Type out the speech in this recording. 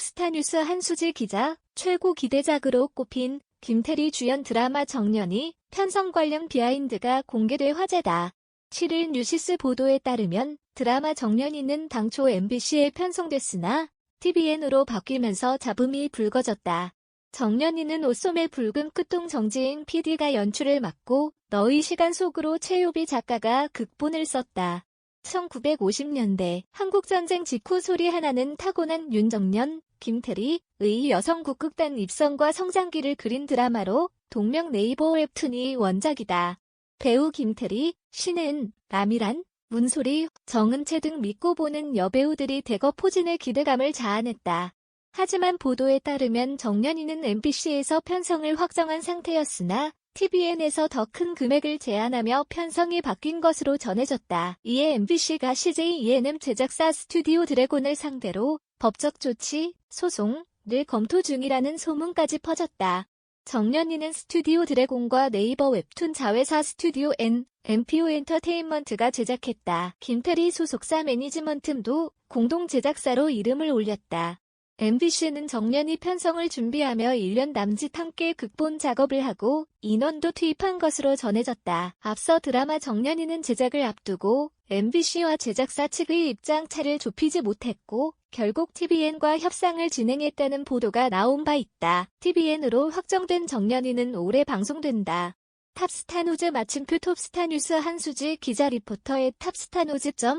톱스타뉴스 한수지 기자, 최고 기대작으로 꼽힌 김태리 주연 드라마 정년이 편성 관련 비하인드가 공개돼 화제다. 7일 뉴시스 보도에 따르면 드라마 정년이는 당초 MBC에 편성됐으나 TVN으로 바뀌면서 잡음이 불거졌다. 정년이는 옷소매 붉은 끝동 정지인 PD가 연출을 맡고 너의 시간 속으로 최유비 작가가 극본을 썼다. 1950년대 한국전쟁 직후 소리 하나는 타고난 윤정년, 김태리의 여성 국극단 입성과 성장기를 그린 드라마로 동명 네이버 웹툰이 원작이다. 배우 김태리, 신은, 남이란, 문소리, 정은채 등 믿고 보는 여배우들이 대거 포진의 기대감을 자아냈다. 하지만 보도에 따르면 정년이는 MBC에서 편성을 확정한 상태였으나 TVN에서 더 큰 금액을 제안하며 편성이 바뀐 것으로 전해졌다. 이에 MBC가 CJ ENM 제작사 스튜디오 드래곤을 상대로 법적 조치, 소송을 검토 중이라는 소문까지 퍼졌다. 정년이는 스튜디오 드래곤과 네이버 웹툰 자회사 스튜디오 N, MPO 엔터테인먼트가 제작했다. 김태리 소속사 매니지먼트도 공동 제작사로 이름을 올렸다. MBC는 정년이 편성을 준비하며 1년 남짓 함께 극본 작업을 하고 인원도 투입한 것으로 전해졌다. 앞서 드라마 정년이는 제작을 앞두고 MBC와 제작사 측의 입장차를 좁히지 못했고 결국 TVN과 협상을 진행했다는 보도가 나온 바 있다. TVN으로 확정된 정년이는 올해 방송된다. 탑스타 노즈 마침표 톱스타 뉴스 한수지 기자 리포터의 탑스타 노즈.co.kr